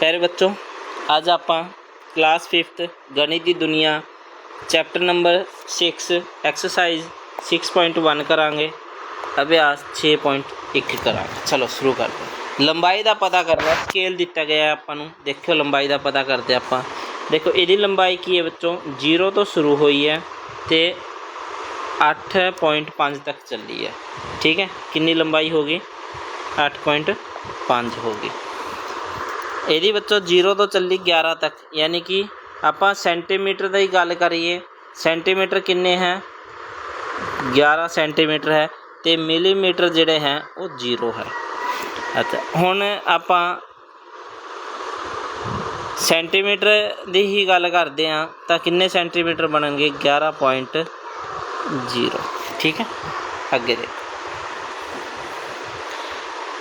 ਪਿਆਰੇ ਬੱਚੋ, ਅੱਜ ਆਪਾਂ ਕਲਾਸ 5th ਗਣਿਤ ਦੀ ਦੁਨੀਆ ਚੈਪਟਰ ਨੰਬਰ 6 ਐਕਸਰਸਾਈਜ਼ 6.1 ਕਰਾਂਗੇ। ਅਭਿਆਸ 6.1 ਕਰਾਂਗੇ। ਚਲੋ ਸ਼ੁਰੂ ਕਰਦੇ ਹਾਂ। ਲੰਬਾਈ ਦਾ ਪਤਾ ਕਰਨਾ ਸਕੇਲ ਦਿੱਤਾ ਗਿਆ ਹੈ ਆਪਾਂ ਨੂੰ। ਦੇਖਿਓ ਲੰਬਾਈ ਦਾ ਪਤਾ ਕਰਦੇ ਆਪਾਂ। ਦੇਖੋ, ਇਹਦੀ ਲੰਬਾਈ ਕੀ ਹੈ ਬੱਚੋ? 0 ਤੋਂ ਸ਼ੁਰੂ ਹੋਈ ਹੈ ਤੇ 8.5 ਤੱਕ ਚੱਲੀ ਹੈ। ਠੀਕ ਹੈ? ਕਿੰਨੀ ਲੰਬਾਈ ਹੋ ਗਈ? 8.5 ਹੋ ਗਈ। ਇਹਦੀ ਬੱਚੋ 0 ਤੋਂ ਚੱਲੀ 11 ਤੱਕ, ਯਾਨੀ ਕਿ ਆਪਾਂ ਸੈਂਟੀਮੀਟਰ ਦੀ ਗੱਲ ਕਰੀਏ ਸੈਂਟੀਮੀਟਰ ਕਿੰਨੇ ਹੈ? 11 ਸੈਂਟੀਮੀਟਰ ਹੈ ਤੇ ਮਿਲੀਮੀਟਰ ਜਿਹੜੇ ਹੈ ਉਹ 0 ਹੈ। ਅੱਛਾ, ਹੁਣ ਆਪਾਂ ਸੈਂਟੀਮੀਟਰ ਦੀ ਹੀ ਗੱਲ ਕਰਦੇ ਹਾਂ, ਤਾਂ ਕਿੰਨੇ ਸੈਂਟੀਮੀਟਰ ਬਣਨਗੇ? 11.0 ਠੀਕ ਹੈ? ਅੱਗੇ ਦੇ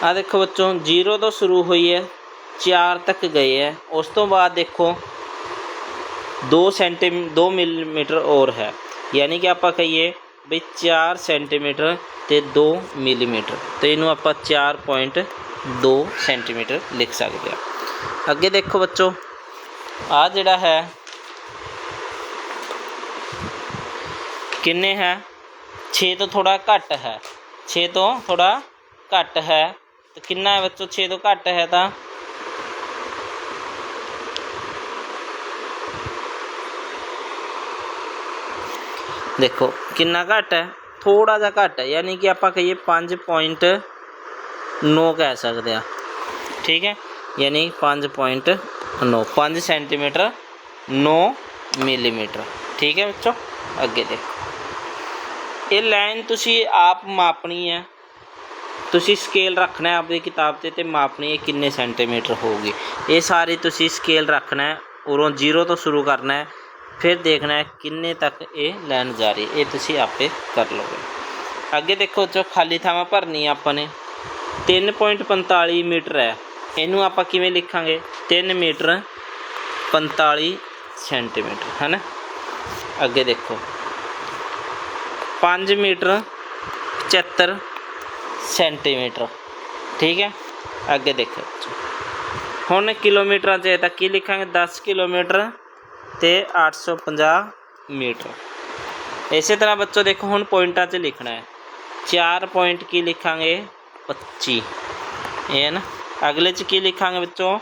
ਆ ਦੇਖੋ ਬੱਚੋ 0 ਤੋਂ ਸ਼ੁਰੂ ਹੋਈ ਹੈ 4 ਤੱਕ ਗਏ ਹੈ ਉਸ ਤੋਂ ਬਾਅਦ ਦੇਖੋ 2 ਸੈਂਟੀ 2 ਮਿਲੀਮੀਟਰ ਹੋਰ ਹੈ ਯਾਨੀ ਕਿ ਆਪਾਂ ਕਹੀਏ ਵੀ 4 ਸੈਂਟੀਮੀਟਰ ਤੇ 2 ਮਿਲੀਮੀਟਰ ਤੇ ਇਹਨੂੰ ਆਪਾਂ 4.2 ਸੈਂਟੀਮੀਟਰ ਲਿਖ ਸਕਦੇ ਹਾਂ ਅੱਗੇ ਦੇਖੋ ਬੱਚੋ ਆ ਜਿਹੜਾ ਹੈ ਕਿੰਨੇ ਹੈ 6 ਤੋਂ ਥੋੜਾ ਘੱਟ ਹੈ 6 ਤੋਂ ਥੋੜਾ ਘੱਟ ਹੈ ਤੇ ਕਿੰਨਾ ਹੈ ਬੱਚੋ 6 ਤੋਂ ਘੱਟ ਹੈ ਤਾਂ ਦੇਖੋ ਕਿੰਨਾ ਘੱਟ ਹੈ ਥੋੜਾ ਜਿਹਾ ਘੱਟ ਹੈ ਯਾਨੀ ਕਿ ਆਪਾਂ ਕਹੀਏ 5.9 ਕਹਿ ਸਕਦੇ ਆ ਠੀਕ ਹੈ ਯਾਨੀ 5.9 5 ਸੈਂਟੀਮੀਟਰ 9 ਮਿਲੀਮੀਟਰ ਠੀਕ ਹੈ ਬੱਚੋ ਅੱਗੇ ਦੇਖੋ ਇਹ ਲਾਈਨ ਤੁਸੀਂ ਆਪ ਮਾਪਣੀ ਹੈ ਤੁਸੀਂ ਸਕੇਲ ਰੱਖਣਾ ਹੈ ਆਪਣੀ ਕਿਤਾਬ ਤੇ ਤੇ ਮਾਪਣੀ ਹੈ ਕਿੰਨੇ ਸੈਂਟੀਮੀਟਰ ਹੋਊਗੀ ਇਹ ਸਾਰੀ ਤੁਸੀਂ ਸਕੇਲ ਰੱਖਣਾ ਹੈ ਉਰੋਂ 0 ਤੋਂ ਸ਼ੁਰੂ ਕਰਨਾ ਹੈ ਫਿਰ ਦੇਖਣਾ ਹੈ ਕਿੰਨੇ ਤੱਕ ਇਹ ਲਾਈਨ ਜਾ ਰਹੀ ਹੈ ਇਹ ਤੁਸੀਂ ਆਪੇ ਕਰ ਲਓਗੇ ਅੱਗੇ ਦੇਖੋ ਜੋ ਖਾਲੀ ਥਾਵਾਂ ਭਰਨੀ ਹੈ ਆਪਾਂ ਨੇ 3.45 ਮੀਟਰ ਹੈ ਇਹਨੂੰ ਆਪਾਂ ਕਿਵੇਂ ਲਿਖਾਂਗੇ 3 ਮੀਟਰ 45 ਸੈਂਟੀਮੀਟਰ ਹੈ ਨਾ ਅੱਗੇ ਦੇਖੋ 5 ਮੀਟਰ 75 ਸੈਂਟੀਮੀਟਰ ਠੀਕ ਹੈ ਅੱਗੇ ਦੇਖੋ ਹੁਣ ਕਿਲੋਮੀਟਰਾਂ 'ਚ ਤਾਂ ਕੀ ਲਿਖਾਂਗੇ 10 ਕਿਲੋਮੀਟਰ ਤੇ 850 ਮੀਟਰ। ਇਸੇ ਤਰ੍ਹਾਂ ਬੱਚੋ, ਦੇਖੋ, ਹੁਣ ਪੁਆਇੰਟਾਂ 'ਚ ਲਿਖਣਾ ਹੈ। 4 ਪੁਆਇੰਟ ਕੀ ਲਿਖਾਂਗੇ? 25 ਇਹ ਹੈ ਨਾ? ਅਗਲੇ 'ਚ ਕੀ ਲਿਖਾਂਗੇ ਬੱਚੋ?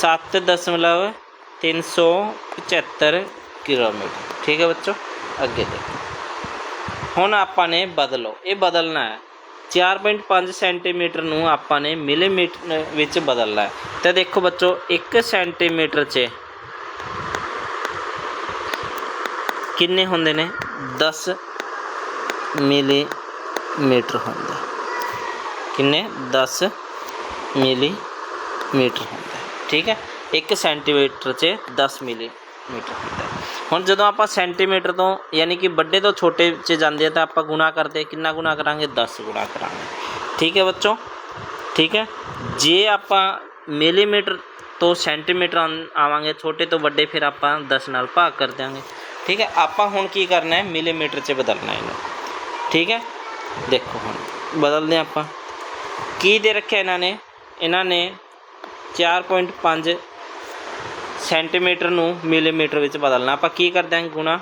7.375 ਕਿਲੋਮੀਟਰ। ਠੀਕ ਹੈ ਬੱਚੋ? ਅੱਗੇ ਦੇਖੋ। ਹੁਣ ਆਪਾਂ ਨੇ ਬਦਲੋ। ਇਹ ਬਦਲਣਾ ਹੈ। 4.5 ਸੈਂਟੀਮੀਟਰ ਨੂੰ ਆਪਾਂ ਨੇ ਮਿਲੀਮੀਟਰ ਵਿੱਚ ਬਦਲਣਾ ਹੈ। ਤੇ ਦੇਖੋ ਬੱਚੋ 1 ਸੈਂਟੀਮੀਟਰ 'ਚ ਕਿੰਨੇ ਹੁੰਦੇ ਨੇ 10 ਮਿਲੀਮੀਟਰ ਹੁੰਦਾ ਕਿੰਨੇ 10 ਮਿਲੀਮੀਟਰ ਹੁੰਦਾ ਠੀਕ ਹੈ 1 ਸੈਂਟੀਮੀਟਰ 'ਚ 10 ਮਿਲੀਮੀਟਰ ਹੁੰਦਾ ਹੁਣ ਜਦੋਂ ਆਪਾਂ ਸੈਂਟੀਮੀਟਰ ਤੋਂ ਯਾਨੀ ਕਿ ਵੱਡੇ ਤੋਂ ਛੋਟੇ 'ਚ ਜਾਂਦੇ ਆ ਤਾਂ ਆਪਾਂ ਗੁਣਾ ਕਰਦੇ ਕਿੰਨਾ ਗੁਣਾ ਕਰਾਂਗੇ 10 ਗੁਣਾ ਕਰਾਂਗੇ ਠੀਕ ਹੈ ਬੱਚੋ ਠੀਕ ਹੈ ਜੇ ਆਪਾਂ ਮਿਲੀਮੀਟਰ ਤੋਂ ਸੈਂਟੀਮੀਟਰ ਆਵਾਂਗੇ ਛੋਟੇ ਤੋਂ ਵੱਡੇ ਫਿਰ ਆਪਾਂ 10 ਨਾਲ ਭਾਗ ਕਰ ਦਿਆਂਗੇ ਠੀਕ ਹੈ? ਆਪਾਂ ਹੁਣ ਕੀ ਕਰਨਾ ਹੈ? ਮਿਲੀਮੀਟਰ 'ਚ ਬਦਲਣਾ ਇਹਨੂੰ। ਠੀਕ ਹੈ? ਦੇਖੋ ਹੁਣ, ਬਦਲਦੇ ਹਾਂ ਆਪਾਂ। ਕੀ ਦੇ ਰੱਖਿਆ ਇਹਨਾਂ ਨੇ? ਇਹਨਾਂ ਨੇ 4.5 ਸੈਂਟੀਮੀਟਰ ਨੂੰ ਮਿਲੀਮੀਟਰ ਵਿੱਚ ਬਦਲਣਾ। ਆਪਾਂ ਕੀ ਕਰ ਦਿਆਂਗੇ? ਗੁਣਾ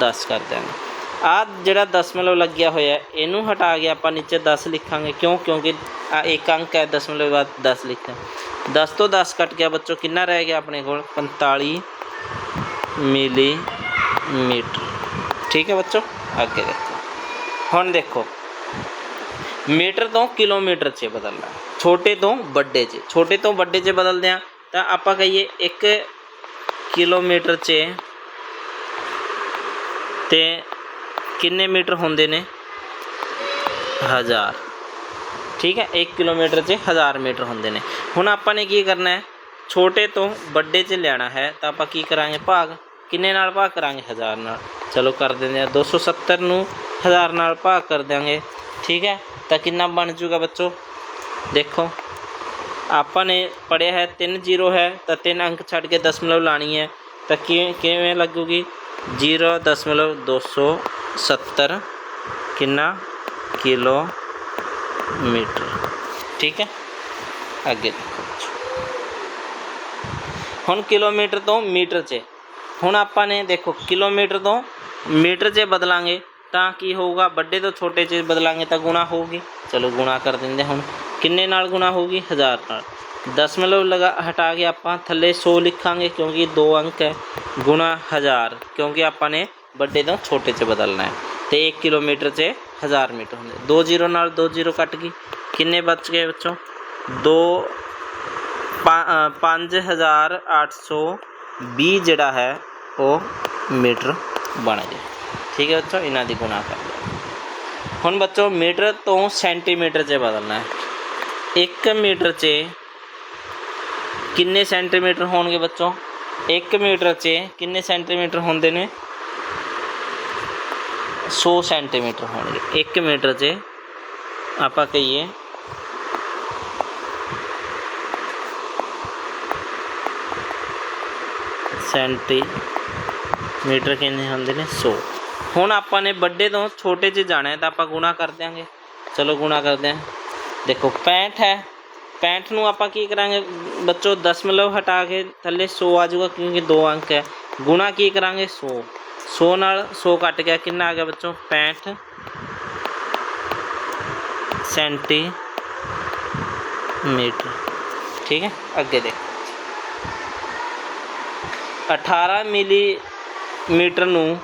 10 ਕਰ ਦਿਆਂਗੇ। ਆ ਜਿਹੜਾ ਦਸ਼ਮਲਵ ਲੱਗਿਆ ਹੋਇਆ, ਇਹਨੂੰ ਹਟਾ ਕੇ ਆਪਾਂ ਨੀਚੇ 10 ਲਿਖਾਂਗੇ। ਕਿਉਂ? ਕਿਉਂਕਿ ਆ ਇੱਕ ਅੰਕ ਹੈ ਦਸ਼ਮਲਵ ਬਾਅਦ 10 ਲਿਖਾਂ 10 ਤੋਂ 10 ਕੱਟ ਗਿਆ। ਬੱਚੋ, ਕਿੰਨਾ ਰਹਿ ਗਿਆ ਆਪਣੇ ਕੋਲ? 45 ਮਿਲੀ मीटर। ठीक है बच्चों? आगे देखो हम देखो। मीटर तो किलोमीटर से बदलना छोटे तो बड्डे से छोटे तो बड़े से बदल दें तो आप कही एक किलोमीटर से ते किन्ने मीटर होंगे ने? हज़ार। ठीक है, एक किलोमीटर से हज़ार मीटर होंगे ने। हूँ आपने की करना है? छोटे तो बड़े से लेना है। तो आप की करा भाग? ਕਿੰਨੇ ਨਾਲ ਭਾਗ ਕਰਾਂਗੇ? 1000 ਨਾਲ। ਚਲੋ ਕਰ ਦਿੰਦੇ ਆ। 270 ਨੂੰ 1000 ਨਾਲ ਭਾਗ ਕਰ ਦਿਆਂਗੇ। ਠੀਕ ਹੈ? ਤਾਂ ਕਿੰਨਾ ਬਣ ਜੂਗਾ ਬੱਚੋ? ਦੇਖੋ। ਆਪਾਂ ਨੇ ਪੜਿਆ ਹੈ 3 ਜ਼ੀਰੋ ਹੈ, ਤਾਂ 3 ਅੰਕ ਛੱਡ ਕੇ ਦਸ਼ਮਲਵ ਲਾਣੀ ਹੈ। ਤਾਂ ਕਿਵੇਂ ਕਿਵੇਂ ਲੱਗੂਗੀ? 0.270 ਕਿੰਨਾ ਕਿਲੋਮੀਟਰ? ਠੀਕ ਹੈ? ਅੱਗੇ ਹੁਣ ਕਿਲੋਮੀਟਰ ਤੋਂ ਮੀਟਰ 'ਚ। ਹੁਣ ਆਪਾਂ ਨੇ ਦੇਖੋ ਕਿਲੋਮੀਟਰ ਤੋਂ ਮੀਟਰ 'ਚ ਬਦਲਾਂਗੇ ਤਾਂ ਕੀ ਹੋਊਗਾ ਵੱਡੇ ਤੋਂ ਛੋਟੇ 'ਚ ਬਦਲਾਂਗੇ ਤਾਂ ਗੁਣਾ ਹੋਊਗੀ ਚਲੋ ਗੁਣਾ ਕਰ ਦਿੰਦੇ ਹੁਣ ਕਿੰਨੇ ਨਾਲ ਗੁਣਾ ਹੋਊਗੀ 1000 ਨਾਲ ਦਸ਼ਮਲਵ ਲਗਾ ਹਟਾ ਕੇ ਆਪਾਂ ਥੱਲੇ 100 ਲਿਖਾਂਗੇ ਕਿਉਂਕਿ ਦੋ ਅੰਕ ਹੈ ਗੁਣਾ 1000 ਕਿਉਂਕਿ ਆਪਾਂ ਨੇ ਵੱਡੇ ਤੋਂ ਛੋਟੇ 'ਚ ਬਦਲਣਾ ਹੈ ਤੇ 1 ਕਿਲੋਮੀਟਰ 'ਚ 1000 ਮੀਟਰ ਹੁੰਦੇ ਦੋ ਜ਼ੀਰੋ ਨਾਲ ਦੋ ਜ਼ੀਰੋ ਕੱਟ ਗਈ ਕਿੰਨੇ ਬਚ ਗਏ ਬੱਚੋ ਦੋ 5820 ਜਿਹੜਾ ओ मीटर बन जाए ठीक है बच्चों, इन्हों की गुना कर लो हूँ बच्चों, मीटर तो सेंटीमीटर से बदलना है। एक मीटर से किन्ने सेंटीमीटर होंगे बच्चों? एक मीटर से किन्ने सेंटीमीटर होंगे ने? सौ सेंटीमीटर होंगे एक मीटर से आप कही सेंटी ਮੀਟਰ ਕਿੰਨੇ ਹੁੰਦੇ ਨੇ? 100 ਹੁਣ ਆਪਾਂ ਨੇ ਵੱਡੇ ਤੋਂ ਛੋਟੇ 'ਚ ਜਾਣਾ ਹੈ ਤਾਂ ਆਪਾਂ ਗੁਣਾ ਕਰ ਦਿਆਂਗੇ। ਚਲੋ ਗੁਣਾ ਕਰਦੇ ਹਾਂ। ਦੇਖੋ 65 ਹੈ। 65 ਨੂੰ ਆਪਾਂ ਕੀ ਕਰਾਂਗੇ? ਬੱਚੋ ਦਸ਼ਮਲਵ ਹਟਾ ਕੇ ਥੱਲੇ 100 ਆ ਜਾਊਗਾ ਕਿਉਂਕਿ ਦੋ ਅੰਕ ਹੈ। ਗੁਣਾ ਕੀ ਕਰਾਂਗੇ? 100 100 ਨਾਲ 100 ਕੱਟ ਗਿਆ। ਕਿੰਨਾ ਆ ਗਿਆ ਬੱਚੋ? 65 ਸੈਂਟੀਮੀਟਰ ਠੀਕ ਹੈ? ਅੱਗੇ ਦੇਖੋ। 18 ਮੀਟਰ ਨੂੰ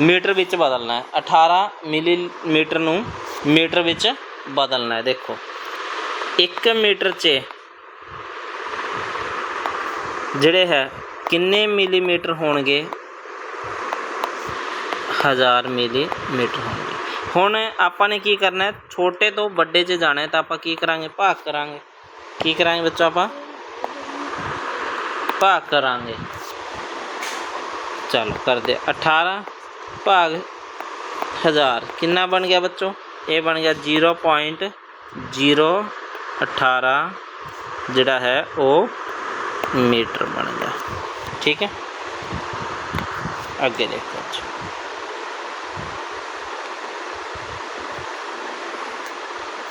ਮੀਟਰ ਵਿੱਚ ਬਦਲਣਾ ਹੈ। 18 ਮਿਲੀਮੀਟਰ ਨੂੰ ਮੀਟਰ ਵਿੱਚ ਬਦਲਣਾ ਹੈ। ਦੇਖੋ 1 ਮੀਟਰ 'ਚ ਜਿਹੜੇ ਹੈ, ਕਿੰਨੇ ਮਿਲੀਮੀਟਰ ਹੋਣਗੇ? 1000 ਮਿਲੀਮੀਟਰ ਹੋਣਗੇ। ਹੁਣ ਆਪਾਂ ਨੇ ਕੀ ਕਰਨਾ ਹੈ? ਛੋਟੇ ਤੋਂ ਵੱਡੇ 'ਚ ਜਾਣਾ ਹੈ ਤਾਂ ਆਪਾਂ ਕੀ ਕਰਾਂਗੇ? ਭਾਗ ਕਰਾਂਗੇ। ਕੀ ਕਰਾਂਗੇ ਬੱਚਾ ਆਪਾਂ? ਭਾਗ ਕਰਾਂਗੇ। चलो कर दे। अठारह भाग हज़ार। कि बन गया बच्चों? ये बन गया ज़ीरो पॉइंट ज़ीरो अठारह, जड़ा है वो मीटर बन गया। ठीक है? अगे देखो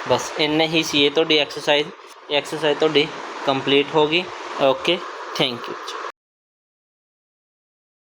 बस इन्ने ही सी एक्सरसाइज। एक्सरसाइज थोड़ी कंप्लीट होगी। Okay, thank you